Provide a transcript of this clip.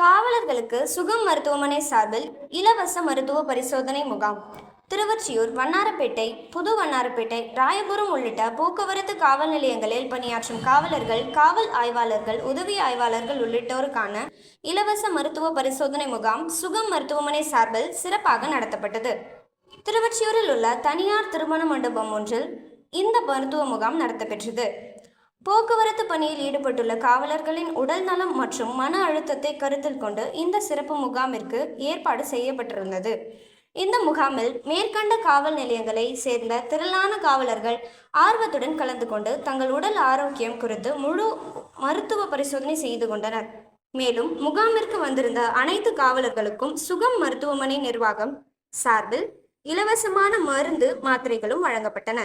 காவலர்களுக்கு சுகம் மருத்துவமனை சார்பில் இலவச மருத்துவ பரிசோதனை முகாம். திருவொற்றியூர் வண்ணாரப்பேட்டை புது வண்ணாரப்பேட்டை ராயபுரம் உள்ளிட்ட போக்குவரத்து காவல் நிலையங்களில் பணியாற்றும் காவலர்கள் காவல் ஆய்வாளர்கள் உதவி ஆய்வாளர்கள் உள்ளிட்டோருக்கான இலவச மருத்துவ பரிசோதனை முகாம் சுகம் மருத்துவமனை சார்பில் சிறப்பாக நடத்தப்பட்டது. திருவொற்றியூரில் உள்ள தனியார் திருமண மண்டபம் ஒன்றில் இந்த மருத்துவ முகாம் நடத்தப்பெற்றது. போக்குவரத்து பணியில் ஈடுபட்டுள்ள காவலர்களின் உடல் நலம் மற்றும் மன அழுத்தத்தை கருத்தில் கொண்டு இந்த சிறப்பு முகாமிற்கு ஏற்பாடு செய்யப்பட்டிருந்தது. இந்த முகாமில் மேற்கண்ட காவல் நிலையங்களை சேர்ந்த திரளான காவலர்கள் ஆர்வத்துடன் கலந்து கொண்டு தங்கள் உடல் ஆரோக்கியம் குறித்து முழு மருத்துவ பரிசோதனை செய்து கொண்டனர். மேலும் முகாமிற்கு வந்திருந்த அனைத்து காவலர்களுக்கும் சுகம் மருத்துவமனை நிர்வாகம் சார்பில் இலவசமான மருந்து மாத்திரைகளும் வழங்கப்பட்டன.